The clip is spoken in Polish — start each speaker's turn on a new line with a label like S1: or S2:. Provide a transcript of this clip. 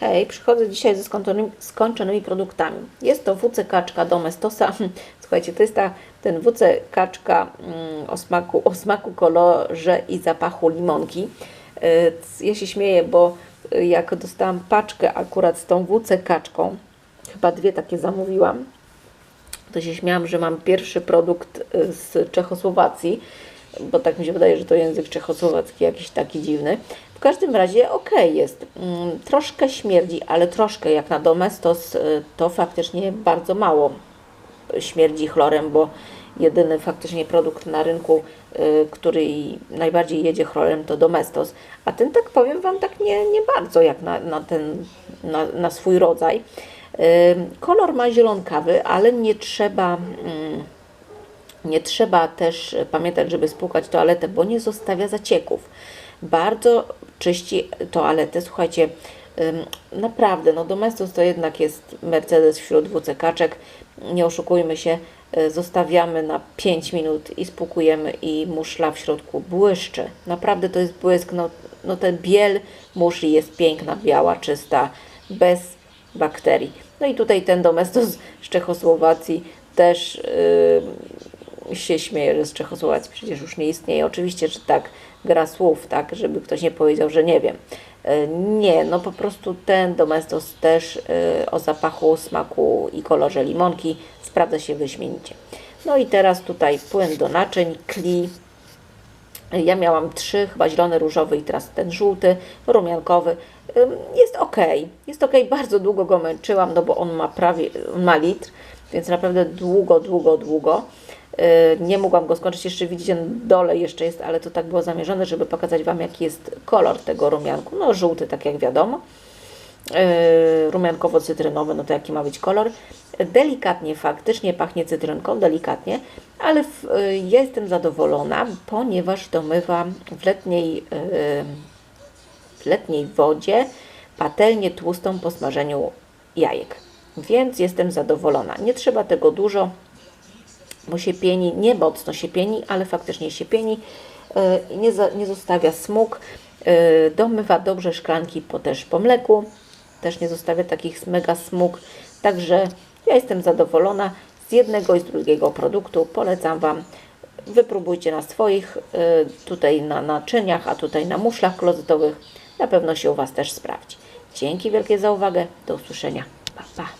S1: Hej, przychodzę dzisiaj ze skończonymi, skończonymi produktami. Jest to WC Kaczka Domestosa. Słuchajcie, to jest ta, ten WC Kaczka mm, o, smaku, o smaku, kolorze i zapachu limonki. Yy, Ja się śmieję, bo y, jak dostałam paczkę akurat z tą WC Kaczką, chyba dwie takie zamówiłam, to się śmiałam, że mam pierwszy produkt y, z Czechosłowacji, bo tak mi się wydaje, że to język czechosłowacki jakiś taki dziwny. W każdym razie ok jest. Mm, Troszkę śmierdzi, ale troszkę jak na Domestos y, to faktycznie bardzo mało śmierdzi chlorem, bo jedyny faktycznie produkt na rynku, y, który najbardziej jedzie chlorem to Domestos, a ten tak powiem Wam tak nie, nie bardzo jak na, na ten, na, na swój rodzaj. Y, Kolor ma zielonkawy, ale nie trzeba, mm, nie trzeba też pamiętać, żeby spłukać toaletę, bo nie zostawia zacieków. Bardzo czyści toaletę. Słuchajcie, naprawdę, no Domestos to jednak jest Mercedes wśród WC-kaczek. Nie oszukujmy się, y, zostawiamy na 5 minut i spłukujemy i muszla w środku błyszczy. Naprawdę to jest błysk, no, no ten biel muszli jest piękna, biała, czysta, bez bakterii. No i tutaj ten Domestos z Czechosłowacji też yy, się śmieje, z Czechosłowacji przecież już nie istnieje. Oczywiście, że tak, gra słów, tak, żeby ktoś nie powiedział, że nie wiem. Yy, Nie, no po prostu ten Domestos też yy, o zapachu, smaku i kolorze limonki sprawdza się wyśmienicie. No i teraz tutaj płyn do naczyń, kli, ja miałam trzy, chyba zielony, różowy i teraz ten żółty, rumiankowy. Jest ok, jest ok, bardzo długo go męczyłam, no bo on ma prawie, on ma litr, więc naprawdę długo, długo, długo. Yy, Nie mogłam go skończyć, jeszcze widzicie, dole jeszcze jest, ale to tak było zamierzone, żeby pokazać Wam jaki jest kolor tego rumianku. No żółty, tak jak wiadomo. Yy, rumiankowo-cytrynowy, no to jaki ma być kolor. Delikatnie faktycznie pachnie cytrynką, delikatnie, ale w, yy, ja jestem zadowolona, ponieważ domywam w letniej, w letniej wodzie patelnię tłustą po smażeniu jajek. Więc jestem zadowolona. Nie trzeba tego dużo, bo się pieni, nie mocno się pieni, ale faktycznie się pieni i nie, za, nie zostawia smug. Yy, Domywa dobrze szklanki po, też po mleku, też nie zostawia takich mega smug. Także ja jestem zadowolona z jednego i z drugiego produktu. Polecam Wam. Wypróbujcie na swoich yy, tutaj na naczyniach, a tutaj na muszlach klozetowych. Na pewno się u Was też sprawdzi. Dzięki wielkie za uwagę. Do usłyszenia. Pa, pa.